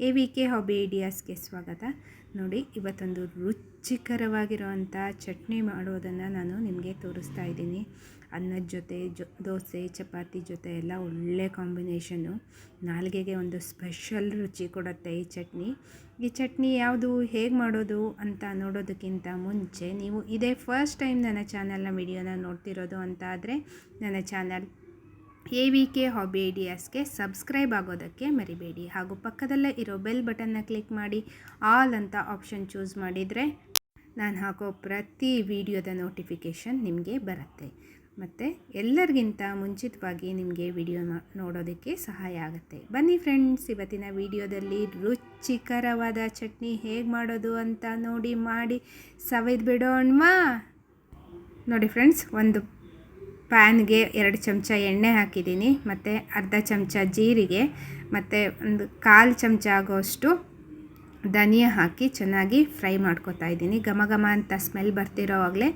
A V K hobby ಐಡಿಯಾಸ್ಗೆ ಸ್ವಾಗತ. ನೋಡಿ, ಇವತ್ತೊಂದು ರುಚಿಕರವಾಗಿರುವಂಥ ಚಟ್ನಿ ಮಾಡೋದನ್ನು ನಾನು ನಿಮಗೆ ತೋರಿಸ್ತಾ ಇದ್ದೀನಿ. ಅನ್ನದ ಜೊತೆ, ಜೊ, ದೋಸೆ, ಚಪಾತಿ ಜೊತೆ ಎಲ್ಲ ಒಳ್ಳೆ ಕಾಂಬಿನೇಷನ್ನು ನಾಲ್ಗೆಗೆ ಒಂದು ಸ್ಪೆಷಲ್ ರುಚಿ ಕೊಡುತ್ತೆ ಈ ಚಟ್ನಿ. ಈ ಚಟ್ನಿ ಯಾವುದು, ಹೇಗೆ ಮಾಡೋದು ಅಂತ ನೋಡೋದಕ್ಕಿಂತ ಮುಂಚೆ ನೀವು ಇದೇ ಫಸ್ಟ್ ಟೈಮ್ ನನ್ನ ಚಾನಲ್ನ ವಿಡಿಯೋನ ನೋಡ್ತಿರೋದು ಅಂತ ಆದರೆ, ನನ್ನ channel A V K hobby ಐಡಿಯಾಸ್ಗೆ subscribe ಆಗೋದಕ್ಕೆ ಮರಿಬೇಡಿ. ಹಾಗೂ ಪಕ್ಕದಲ್ಲೇ ಇರೋ ಬೆಲ್ ಬಟನ್ನ ಕ್ಲಿಕ್ ಮಾಡಿ ಆಲ್ ಅಂತ ಆಪ್ಷನ್ ಚೂಸ್ ಮಾಡಿದರೆ ನಾನು ಹಾಕೋ ಪ್ರತಿ ವಿಡಿಯೋದ ನೋಟಿಫಿಕೇಷನ್ ನಿಮಗೆ ಬರುತ್ತೆ. ಮತ್ತು ಎಲ್ಲರಿಗಿಂತ ಮುಂಚಿತವಾಗಿ ನಿಮಗೆ ವಿಡಿಯೋ ನೋಡೋದಕ್ಕೆ ಸಹಾಯ ಆಗುತ್ತೆ. ಬನ್ನಿ ಫ್ರೆಂಡ್ಸ್ ಇವತ್ತಿನ ವಿಡಿಯೋದಲ್ಲಿ ರುಚಿಕರವಾದ ಚಟ್ನಿ ಹೇಗೆ ಮಾಡೋದು ಅಂತ ನೋಡಿ ಮಾಡಿ ಸವಿದು ಬಿಡೋಣ ನೋಡಿ ಫ್ರೆಂಡ್ಸ್ ಒಂದು ಪ್ಯಾನ್ಗೆ ಎರಡು ಚಮಚ ಎಣ್ಣೆ ಹಾಕಿದ್ದೀನಿ, ಮತ್ತು ಅರ್ಧ ಚಮಚ ಜೀರಿಗೆ, ಮತ್ತು ಒಂದು ಕಾಲು ಚಮಚ ಆಗೋಷ್ಟು ಧನಿಯಾ ಹಾಕಿ ಚೆನ್ನಾಗಿ ಫ್ರೈ ಮಾಡ್ಕೋತಾ ಇದ್ದೀನಿ. ಘಮ ಘಮ ಅಂತ ಸ್ಮೆಲ್ ಬರ್ತಿರೋವಾಗಲೇ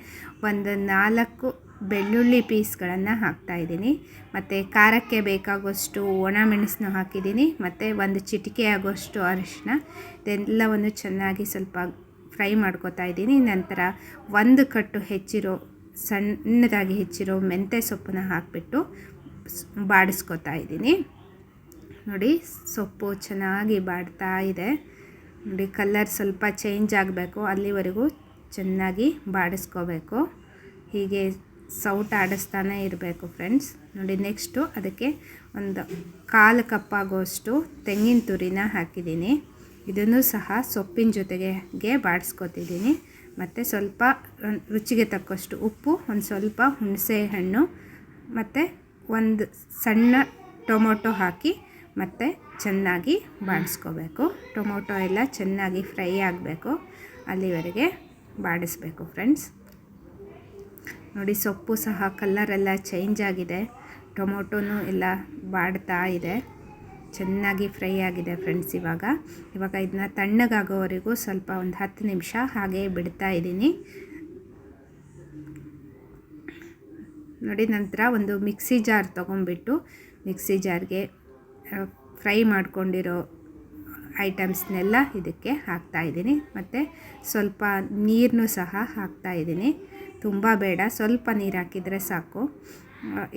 ಒಂದು ನಾಲ್ಕು ಬೆಳ್ಳುಳ್ಳಿ ಪೀಸ್ಗಳನ್ನು ಹಾಕ್ತಾಯಿದ್ದೀನಿ ಮತ್ತು ಖಾರಕ್ಕೆ ಬೇಕಾಗುವಷ್ಟು ಒಣ ಮೆಣಸನ್ನು ಹಾಕಿದ್ದೀನಿ, ಮತ್ತು ಒಂದು ಚಿಟಿಕೆ ಆಗೋಷ್ಟು ಅರಿಶಿನ, ಇದೆಲ್ಲವನ್ನು ಚೆನ್ನಾಗಿ ಸ್ವಲ್ಪ ಫ್ರೈ ಮಾಡ್ಕೊತಾ ಇದ್ದೀನಿ. ನಂತರ ಒಂದು ಕಟ್ಟು ಹೆಚ್ಚಿರೋ ಸಣ್ಣದಾಗಿ ಹೆಚ್ಚಿರೋ ಮೆಂತ್ಯ ಸೊಪ್ಪನ್ನ ಹಾಕಿಬಿಟ್ಟು ಬಾಡಿಸ್ಕೊತಾ ಇದ್ದೀನಿ. ನೋಡಿ, ಸೊಪ್ಪು ಚೆನ್ನಾಗಿ ಬಾಡ್ತಾ ಇದೆ. ನೋಡಿ, ಕಲರ್ ಸ್ವಲ್ಪ ಚೇಂಜ್ ಆಗಬೇಕು, ಅಲ್ಲಿವರೆಗೂ ಚೆನ್ನಾಗಿ ಬಾಡಿಸ್ಕೋಬೇಕು. ಹೀಗೆ ಸೌಟ್ ಆಡಿಸ್ತಾನೆ ಇರಬೇಕು ಫ್ರೆಂಡ್ಸ್. ನೋಡಿ, ನೆಕ್ಸ್ಟು ಅದಕ್ಕೆ ಒಂದು ಕಾಲು ಕಪ್ಪಾಗೋಷ್ಟು ತೆಂಗಿನ ತುರಿನ ಹಾಕಿದ್ದೀನಿ. ಇದನ್ನು ಸಹ ಸೊಪ್ಪಿನ ಜೊತೆಗೆ ಬಾಡಿಸ್ಕೊತಿದ್ದೀನಿ. ಮತ್ತು ಸ್ವಲ್ಪ ರುಚಿಗೆ ತಕ್ಕಷ್ಟು ಉಪ್ಪು, ಒಂದು ಸ್ವಲ್ಪ ಹುಣಸೆ ಹಣ್ಣು ಮತ್ತು ಒಂದು ಸಣ್ಣ ಟೊಮೊಟೊ ಹಾಕಿ ಮತ್ತು ಚೆನ್ನಾಗಿ ಬಾಡಿಸ್ಕೋಬೇಕು. ಟೊಮೊಟೊ ಎಲ್ಲ ಚೆನ್ನಾಗಿ ಫ್ರೈ ಆಗಬೇಕು. ಅಲ್ಲಿವರೆಗೆ ಬಾಡಿಸ್ಬೇಕು ಫ್ರೆಂಡ್ಸ್. ನೋಡಿ ಸೊಪ್ಪು ಸಹ ಕಲ್ಲರೆಲ್ಲ ಚೇಂಜ್ ಆಗಿದೆ. ಟೊಮೊಟೊನೂ ಎಲ್ಲ ಬಾಡ್ತಾ ಇದೆ. ಚೆನ್ನಾಗಿ ಫ್ರೈ ಆಗಿದೆ ಫ್ರೆಂಡ್ಸ್ ಇವಾಗ. ಇವಾಗ ಇದನ್ನ ತಣ್ಣಗಾಗೋವರೆಗೂ ಸ್ವಲ್ಪ ಒಂದು ಹತ್ತು ನಿಮಿಷ ಹಾಗೆ ಬಿಡ್ತಾ ಇದ್ದೀನಿ. ನೋಡಿ ನಂತರ ಒಂದು ಮಿಕ್ಸಿ ಜಾರ್ ತೊಗೊಂಬಿಟ್ಟು ಮಿಕ್ಸಿ ಜಾರ್ಗೆ ಫ್ರೈ ಮಾಡ್ಕೊಂಡಿರೋ ಐಟಮ್ಸ್ನೆಲ್ಲ ಇದಕ್ಕೆ ಹಾಕ್ತಾ ಇದ್ದೀನಿ. ಮತ್ತು ಸ್ವಲ್ಪ ನೀರನ್ನು ಸಹ ಹಾಕ್ತಾ ಇದ್ದೀನಿ. ತುಂಬ ಬೇಡ. ಸ್ವಲ್ಪ ನೀರು ಹಾಕಿದರೆ ಸಾಕು.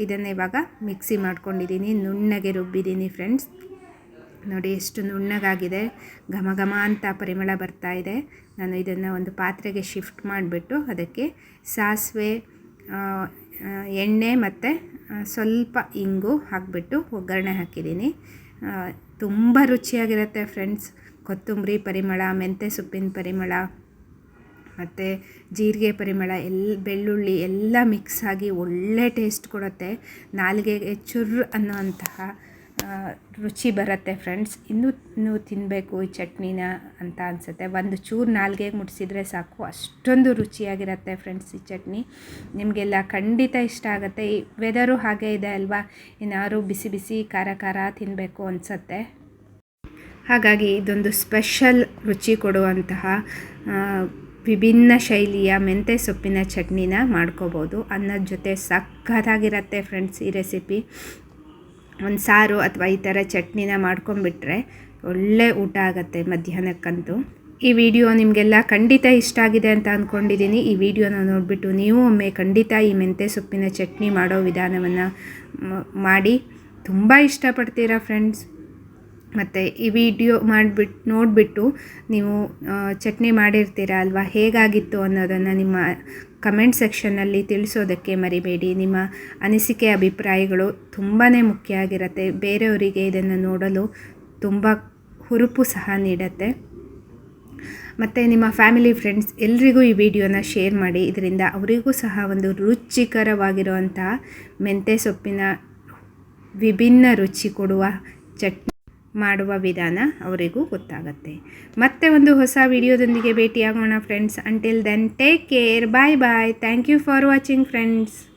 ಇದನ್ನು ಇವಾಗ ಮಿಕ್ಸಿ ಮಾಡ್ಕೊಂಡಿದ್ದೀನಿ. ನುಣ್ಣಗೆ ರುಬ್ಬಿದ್ದೀನಿ ಫ್ರೆಂಡ್ಸ್. ನೋಡಿ ಎಷ್ಟು ನುಣ್ಣಗಾಗಿದೆ. ಘಮ ಘಮ ಅಂತ ಪರಿಮಳ ಬರ್ತಾ ಇದೆ. ನಾನು ಇದನ್ನು ಒಂದು ಪಾತ್ರೆಗೆ ಶಿಫ್ಟ್ ಮಾಡಿಬಿಟ್ಟು ಅದಕ್ಕೆ ಸಾಸಿವೆ ಎಣ್ಣೆ ಮತ್ತು ಸ್ವಲ್ಪ ಇಂಗು ಹಾಕಿಬಿಟ್ಟು ಒಗ್ಗರಣೆ ಹಾಕಿದ್ದೀನಿ. ತುಂಬ ರುಚಿಯಾಗಿರುತ್ತೆ ಫ್ರೆಂಡ್ಸ್. ಕೊತ್ತಂಬರಿ ಪರಿಮಳ, ಮೆಂತ್ಯ ಸೊಪ್ಪಿನ ಪರಿಮಳ ಮತ್ತು ಜೀರಿಗೆ ಪರಿಮಳ ಎಲ್ಲ ಬೆಳ್ಳುಳ್ಳಿ ಎಲ್ಲ ಮಿಕ್ಸ್ ಆಗಿ ಒಳ್ಳೆ ಟೇಸ್ಟ್ ಕೊಡುತ್ತೆ. ನಾಲಿಗೆಗೆ ಚುರ್ ಅನ್ನೋವಂತಹ ರುಚಿ ಬರುತ್ತೆ ಫ್ರೆಂಡ್ಸ್ ಇನ್ನೂ ಇನ್ನೂ ತಿನ್ನಬೇಕು ಈ ಚಟ್ನಿನ ಅಂತ ಅನಿಸುತ್ತೆ. ಒಂದು ಚೂರು ನಾಲ್ಗೆಗೆ ಮುಟ್ಸಿದ್ರೆ ಸಾಕು. ಅಷ್ಟೊಂದು ರುಚಿಯಾಗಿರುತ್ತೆ ಫ್ರೆಂಡ್ಸ್ ಈ ಚಟ್ನಿ. ನಿಮಗೆಲ್ಲ ಖಂಡಿತ ಇಷ್ಟ ಆಗುತ್ತೆ. ಈ ವೆದರು ಹಾಗೆ ಇದೆ ಅಲ್ವಾ? ಇನ್ನಾರು ಬಿಸಿ ಬಿಸಿ ಖಾರ ಖಾರ ತಿನ್ನಬೇಕು ಅನಿಸುತ್ತೆ. ಹಾಗಾಗಿ ಇದೊಂದು ಸ್ಪೆಷಲ್ ರುಚಿ ಕೊಡುವಂತಹ ವಿಭಿನ್ನ ಶೈಲಿಯ ಮೆಂತ್ಯ ಸೊಪ್ಪಿನ ಚಟ್ನಿನ ಮಾಡ್ಕೋಬೋದು. ಅನ್ನದ ಜೊತೆ ಸಕ್ಕತ್ತಾಗಿರುತ್ತೆ ಫ್ರೆಂಡ್ಸ್ ಈ ರೆಸಿಪಿ ಒಂದು ಸಾರು ಅಥವಾ ಈ ಥರ ಚಟ್ನಿನ ಮಾಡ್ಕೊಂಬಿಟ್ರೆ ಒಳ್ಳೆ ಊಟ ಆಗುತ್ತೆ ಮಧ್ಯಾಹ್ನಕ್ಕಂತೂ. ಈ ವಿಡಿಯೋ ನಿಮಗೆಲ್ಲ ಖಂಡಿತ ಇಷ್ಟ ಆಗಿದೆ ಅಂತ ಅಂದ್ಕೊಂಡಿದ್ದೀನಿ ಈ ವಿಡಿಯೋನ ನೋಡಿಬಿಟ್ಟು ನೀವು ಒಮ್ಮೆ ಖಂಡಿತ ಈ ಮೆಂತ್ಯ ಸೊಪ್ಪಿನ ಚಟ್ನಿ ಮಾಡೋ ವಿಧಾನವನ್ನು ಮಾಡಿ ತುಂಬ ಇಷ್ಟಪಡ್ತೀರಾ ಫ್ರೆಂಡ್ಸ್ ಮತ್ತು ಈ ವಿಡಿಯೋ ಮಾಡಿಬಿಟ್ಟು ನೋಡಿಬಿಟ್ಟು ನೀವು ಚಟ್ನಿ ಮಾಡಿರ್ತೀರ ಅಲ್ವಾ? ಹೇಗಾಗಿತ್ತು ಅನ್ನೋದನ್ನು ನಿಮ್ಮ ಕಮೆಂಟ್ ಸೆಕ್ಷನ್ನಲ್ಲಿ ತಿಳಿಸೋದಕ್ಕೆ ಮರಿಬೇಡಿ. ನಿಮ್ಮ ಅನಿಸಿಕೆ, ಅಭಿಪ್ರಾಯಗಳು ತುಂಬಾ ಮುಖ್ಯ ಆಗಿರುತ್ತೆ. ಬೇರೆಯವರಿಗೆ ಇದನ್ನು ನೋಡಲು ತುಂಬ ಹುರುಪು ಸಹ ನೀಡುತ್ತೆ. ಮತ್ತು ನಿಮ್ಮ ಫ್ಯಾಮಿಲಿ ಫ್ರೆಂಡ್ಸ್ ಎಲ್ರಿಗೂ ಈ ವಿಡಿಯೋನ ಶೇರ್ ಮಾಡಿ. ಇದರಿಂದ ಅವರಿಗೂ ಸಹ ಒಂದು ರುಚಿಕರವಾಗಿರುವಂತಹ ಮೆಂತ್ಯ ಸೊಪ್ಪಿನ ವಿಭಿನ್ನ ರುಚಿ ಕೊಡುವ ಚಟ್ನಿ ಮಾಡುವ ವಿಧಾನ ಅವರಿಗೂ ಗೊತ್ತಾಗುತ್ತೆ. ಮತ್ತೆ ಒಂದು ಹೊಸ ವಿಡಿಯೋದೊಂದಿಗೆ ಭೇಟಿಯಾಗೋಣ friends until then take care bye bye thank you for watching friends